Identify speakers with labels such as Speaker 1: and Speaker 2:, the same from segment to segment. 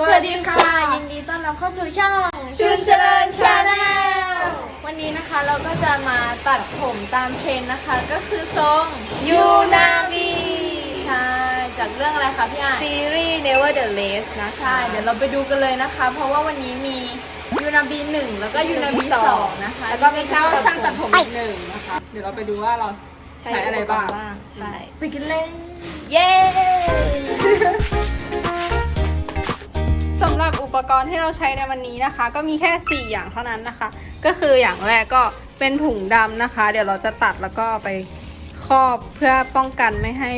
Speaker 1: สวัสดีค่ะ
Speaker 2: ยินดีต้อนรับเข้าสู่ช่อง
Speaker 1: ชุนเจริญชาแนล
Speaker 2: วันนี้นะคะเราก็จะมาตัดผมตามเทรนด์นะคะ ก็คือทรง
Speaker 1: ยูนาบี
Speaker 2: ใช่จากเรื่องอะไรคะพี่อ่าน
Speaker 1: ซีรีส์ Never the Last นะ
Speaker 2: ใช่ เดี๋ยวเราไปดูกันเลยนะคะ เพราะว่าวันนี้มียูนาบีหนึ่งแล้วก็ยูนาบีสองนะคะ
Speaker 1: แล้วก็มีช่างช่างตัดผมอีกหนึ่งนะคะ เดี๋ยวเราไปดูว่าเราใช้อะไรบ้าง
Speaker 2: ใช่ไปกันเลย
Speaker 1: เย้ สำหรับอุปกรณ์ที่เราใช้ในวันนี้นะคะ ก็มีแค่ 4 อย่างเท่านั้นนะคะ ก็คืออย่างแรกก็เป็นถุงดำนะคะ เดี๋ยวเราจะตัดแล้วก็ไปครอบเพื่อป้องกันไม่ให้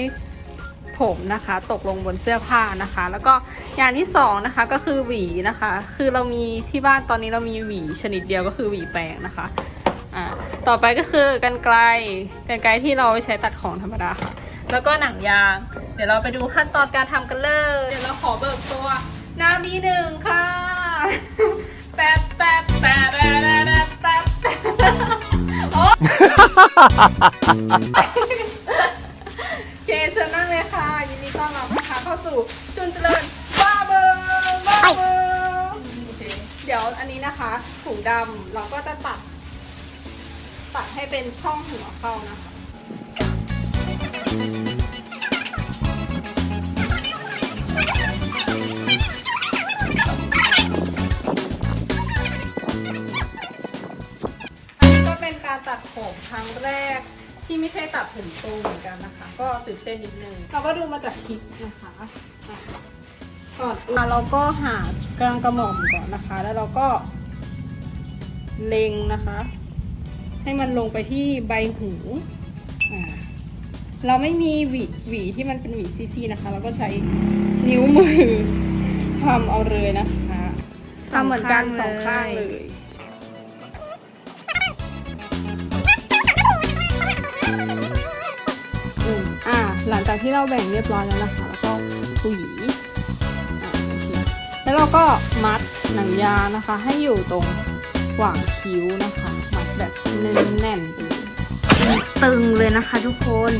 Speaker 1: ผมนะคะ ตกลงบนเสื้อผ้านะคะ แล้วก็อย่างที่สองนะคะก็คือหวีนะคะ คือเรามีที่บ้านตอนนี้เรามีหวีชนิดเดียวก็คือหวีแปรงนะคะอ่าต่อไปก็คือกันไกลกันไกลที่เราใช้ตัดของธรรมดาค่ะ แล้วก็หนังยาง เดี๋ยวเราไปดูขั้นตอนการทำกันเลย เดี๋ยวเราขอเบิกตัว นามีหนึ่งค่ะแป๊บแป๊บแป๊บแป๊บแป๊บแป๊บแป๊บโอ๊ยโอเคเชิญนั่งเลยค่ะ ยินดีต้อนรับนะคะเข้าสู่ชุนเจริญบ้าเบิร์บ้าเบิร์เดี๋ยวอันนี้นะคะถุงดำเราก็จะตัด ตัดให้เป็นช่องหัวเข้านะคะ ผมครั้งแรกที่ไม่ใช่ตัดผมตรงเหมือนกันนะคะ ก็ตื่นเต้นนิดนึงเราก็ดูมาจากคลิปนะคะอะก่อนอื่นเราก็หากลางกระหม่อมก่อนนะคะ แล้วเราก็เล็งนะคะ ให้มันลงไปที่ใบหูอ่าเราไม่มีหวีหวีที่มันเป็นหวีซี่ๆนะคะ เราก็ใช้นิ้วมือทำเอาเลยนะคะทำเหมือนกันสองข้างเลย ที่เราแบ่งเรียบร้อยแล้วนะคะ แล้วก็หวีแล้วเราก็มัดหนังยางนะคะ ให้อยู่ตรงหว่างคิ้วนะคะ มัดแบบแน่นๆไปเลย
Speaker 2: ตึงเลยนะคะทุกคน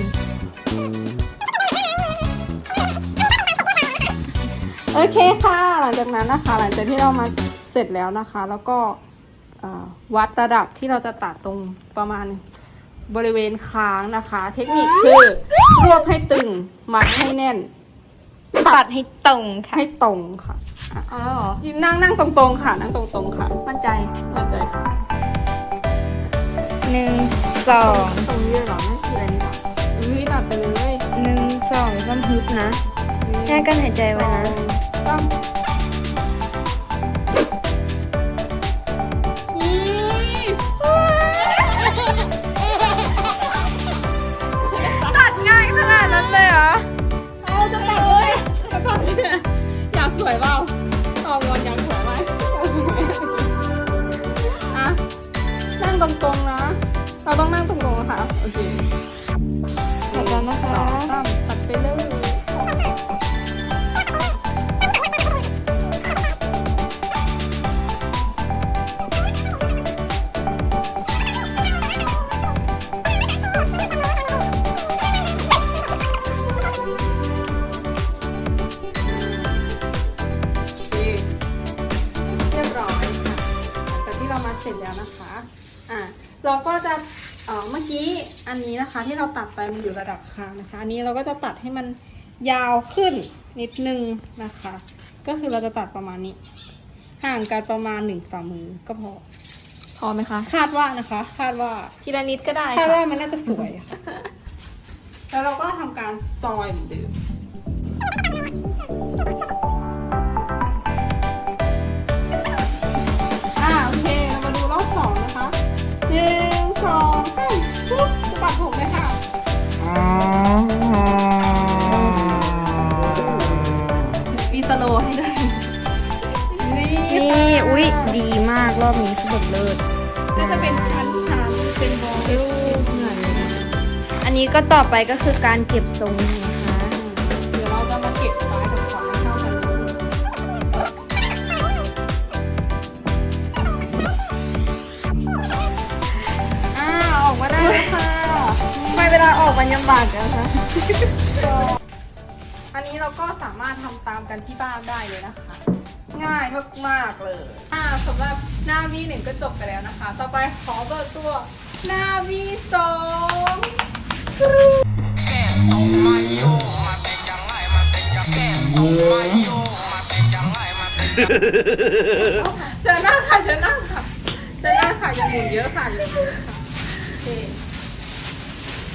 Speaker 1: โอเคค่ะ หลังจากนั้นนะคะ หลังจากที่เรามาเสร็จแล้วนะคะ แล้วก็วัดระดับที่เราจะตัดตรงประมาณบริเวณค้างนะคะ เทคนิคคือ รวบให้ตึง มัดให้แน่น
Speaker 2: ตัดให้ตรงค่ะ
Speaker 1: ให้ตรงค่ะ
Speaker 2: เอาแล้วเหรอ
Speaker 1: ยืนนั่งนั่งตรงๆค่ะ นั่งตรงๆค่ะ
Speaker 2: มั่นใจ
Speaker 1: มั่นใจค่ะ
Speaker 2: หนึ่งสอง
Speaker 1: ตรงนี้เลยเหรอไม่คืออะไรนี่หรออุ้ยหนักไปเลย
Speaker 2: หนึ่งสองซ้ำฮึบนะแค่กันหายใจไว้นะ
Speaker 1: ต้อง วยเปล่าตองอนยังสวยไหมอะนั่งตรงๆนะ เราต้องนั่งตรงๆนะคะโอเค เรามาเสร็จแล้วนะคะอะเราก็จะเอ่อเมื่อกี้อันนี้นะคะที่เราตัดไปมันอยู่ระดับคางนะคะ อันนี้เราก็จะตัดให้มันยาวขึ้นนิดนึงนะคะ ก็คือเราจะตัดประมาณนี้ ห่างกันประมาณหนึ่งฝ่ามือก็พอ
Speaker 2: พอไหมคะ
Speaker 1: คาดว่านะคะ คาดว่า
Speaker 2: ทีละนิดก็ได้
Speaker 1: คาด
Speaker 2: ค่ะ
Speaker 1: ว่ามันน่าจะสวยค่ะ แล้วเราก็ทำการซอยเหมือนเดิม รอบนี้คือ
Speaker 2: แบบเลิศ
Speaker 1: ก็จะเป็นชั้นๆเป็นบอลลูนเหมือนเลยนะ
Speaker 2: อันนี้ก็ต่อไปก็คือการเก็บทรงนะคะ
Speaker 1: เดี๋ยวเราจะมาเก็บซ้ายกับขวาให้เข้ากันเลยอ่าออกมาได้แล้วค่ะ
Speaker 2: ทำไมเวลาออกมันยำบากจังคะ
Speaker 1: อันนี้เราก็สามารถทำตามกันที่บ้านได้เลยนะคะ ง่ายมากๆเลย อ่าสำหรับหน้า V1 ก็จบไปแล้วนะคะ ต่อไปขอเปิดตัวหน้า V2
Speaker 3: แก้ส่งมาโยมาเป็นยังไงมาเป็นยังแก้ส่งมาโยมาเป็นยังไงมาเป็นยัง
Speaker 1: เชิญนั่งค่ะเชิญนั่งค่ะเชิญนั่งค่ะอย่าหมุนเยอะค่ะอย่าหมุนเยอะค่ะโอเค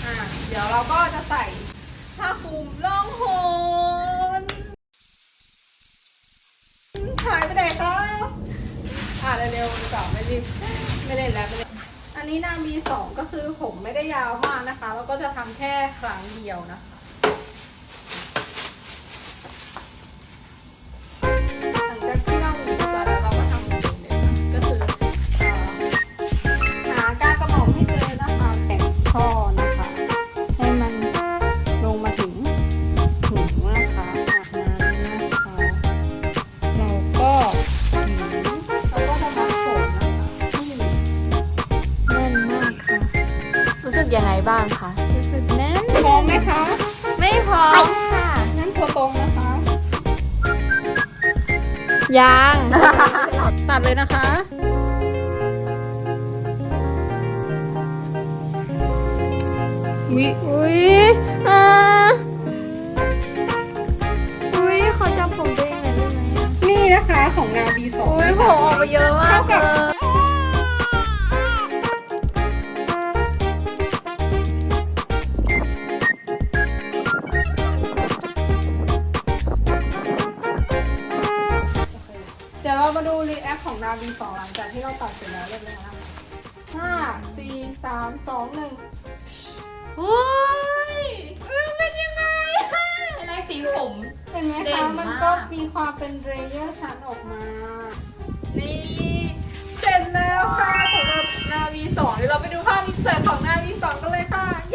Speaker 1: อ่าเดี๋ยวเราก็จะใส่ผ้าคลุมล่องหน รีบไม่เล่นแล้วไม่เล่นอันนี้นางมีสองก็คือผมไม่ได้ยาวมากนะคะ แล้วก็จะทำแค่ครั้งเดียวนะคะ
Speaker 2: ไม่พร้อมค่ะ
Speaker 1: งั้นตัวตรงนะคะ
Speaker 2: ยัง
Speaker 1: ตัดเลยนะคะวิ
Speaker 2: อุ้ยอ่าอุ้ยขอจับผมตัวเองหน่อยได้ไหมอะ
Speaker 1: นี่นะคะของนาบีสอง
Speaker 2: อุ้ยผมออกมาเยอะมาก
Speaker 1: เท่ากับ
Speaker 2: เลย
Speaker 1: นาบีสองหลังจากที่เราตัดเสร็จแล้วเรียบร้อยแล้วห้าสี่สามสองหนึ่ง
Speaker 2: อุ้ยเอ้ยเป็นยังไงอะไรสีผม
Speaker 1: เห็นไหม
Speaker 2: เด่
Speaker 1: คะ
Speaker 2: นมาก
Speaker 1: มันก็มีความเป็นเรเยอร์ชั้นออกมา นี่เสร็จแล้วค่ะสำหรับนาบีสองเดี๋ยวเราไปดูภาพอินเสิร์ตของนาบีสองกันเลยค่ะเย้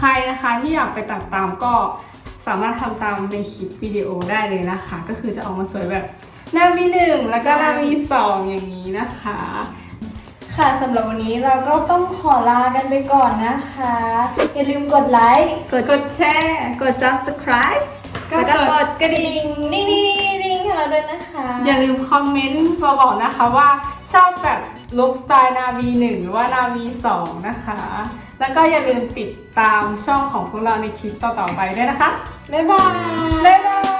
Speaker 1: ใครนะคะที่อยากไปตัดตามก็สามารถทำตามในคลิปวิดีโอได้เลยนะคะ ก็คือจะออกมาสวยแบบนาบีหนึ่งแล้วก็นาบีสองอย่างนี้นะคะ
Speaker 2: ค่ะสำหรับวันนี้เราก็ต้องขอลากันไปก่อนนะคะ อย่าลืมกดไลค์
Speaker 1: กดกดแชร์
Speaker 2: กด subscribe
Speaker 1: ก็
Speaker 2: แล้วก็
Speaker 1: ก
Speaker 2: ก
Speaker 1: ด
Speaker 2: ดกระดิ่งนี่นี่นี่ให้เราด้วยนะคะ
Speaker 1: อย่าลืมคอมเมนต์มาบอกนะคะว่าชอบแบบลุคสไตล์นาวีหนึ่งหรือว่านาวีสองนะคะ แล้วก็อย่าลืมติดตามช่องของพวกเราในคลิปต่อๆไปด้วยนะคะ
Speaker 2: บ๊ายบาย
Speaker 1: บ๊ายบาย